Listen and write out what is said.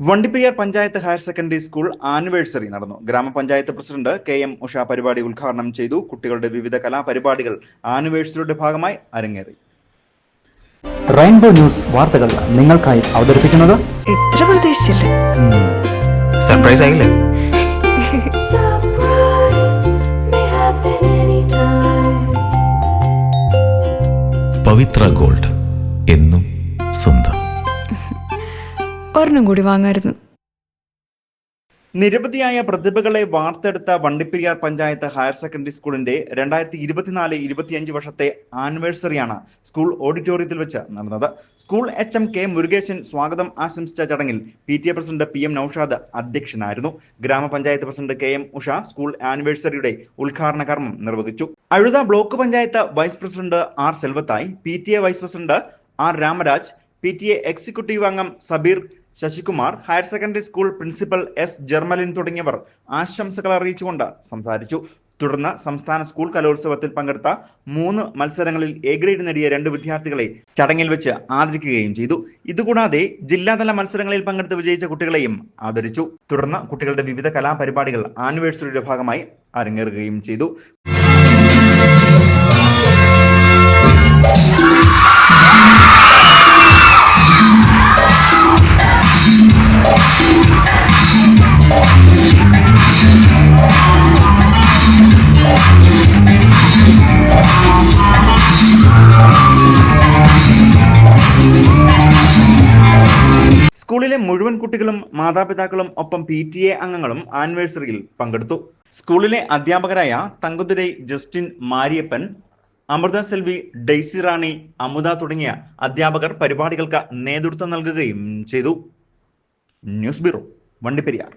Vandiperiyar panchayat higher secondary school anniversary നടന്നു. ഗ്രാമപഞ്ചായത്ത് president K M Usha പരിപാടി ഉദ്ഘാടനം ചെയ്തു. കുട്ടികളുടെ വിവിധ കലാപരിപാടികൾ ആനിവേഴ്സറിയുടെ ഭാഗമായി അരങ്ങേറി. റെയിൻബോ ന്യൂസ് വാർത്തകൾ നിങ്ങൾക്കായി അവതരിപ്പിക്കുന്നത് എത്ര പ്രതീക്ഷിച്ചില്ല? സർപ്രൈസ് ആയില്ലേ. പവിത്ര ഗോൾഡ് എന്നും സ്വന്തം ഒരെണ്ണം കൂടി വാങ്ങായിരുന്നു. നിരവധിയായ പ്രതിഭകളെ വാർത്തെടുത്ത വണ്ടിപ്പെരിയാർ പഞ്ചായത്ത് ഹയർ സെക്കൻഡറി സ്കൂളിന്റെ രണ്ടായിരത്തി ഇരുപത്തിനാല് ഇരുപത്തിയഞ്ച് വർഷത്തെ ആനിവേഴ്സറിയാണ് സ്കൂൾ ഓഡിറ്റോറിയത്തിൽ വെച്ച് നടന്നത്. School H M K Murukesan സ്വാഗതം ആശംസിച്ച ചടങ്ങിൽ P T A president P M Naushad അധ്യക്ഷനായിരുന്നു. ഗ്രാമപഞ്ചായത്ത് president K M Usha school ആനിവേഴ്സറിയുടെ ഉദ്ഘാടന കർമ്മം നിർവഹിച്ചു. Azhutha block panchayat vice president R Selvathayi P T A vice president R Ramaraj P T A executive അംഗം Sabeer Sasikumar higher secondary school principal S Jermalin തുടങ്ങിയവർ ആശംസകൾ അറിയിച്ചുകൊണ്ട് സംസാരിച്ചു. തുടർന്ന് സംസ്ഥാന സ്കൂൾ കലോത്സവത്തിൽ പങ്കെടുത്ത മൂന്ന് മത്സരങ്ങളിൽ എ ഗ്രേഡ് നേടിയ രണ്ട് വിദ്യാർത്ഥികളെ ചടങ്ങിൽ വെച്ച് ആദരിക്കുകയും ചെയ്തു. ഇതുകൂടാതെ ജില്ലാതല മത്സരങ്ങളിൽ പങ്കെടുത്ത് വിജയിച്ച കുട്ടികളെയും ആദരിച്ചു. തുടർന്ന് കുട്ടികളുടെ വിവിധ കലാപരിപാടികൾ ആനിവേഴ്സറിയുടെ ഭാഗമായി അരങ്ങേറുകയും ചെയ്തു. സ്കൂളിലെ മുഴുവൻ കുട്ടികളും മാതാപിതാക്കളും ഒപ്പം പി ടി എ അംഗങ്ങളും ആനിവേഴ്സറിയിൽ പങ്കെടുത്തു. സ്കൂളിലെ അധ്യാപകരായ തങ്കുതിരൈ ജസ്റ്റിൻ മാരിയപ്പൻ അമൃത സെൽവി ഡെയ്സി റാണി അമുദ തുടങ്ങിയ അധ്യാപകർ പരിപാടികൾക്ക് നേതൃത്വം നൽകുകയും ചെയ്തു. News bureau Vandiperiyar.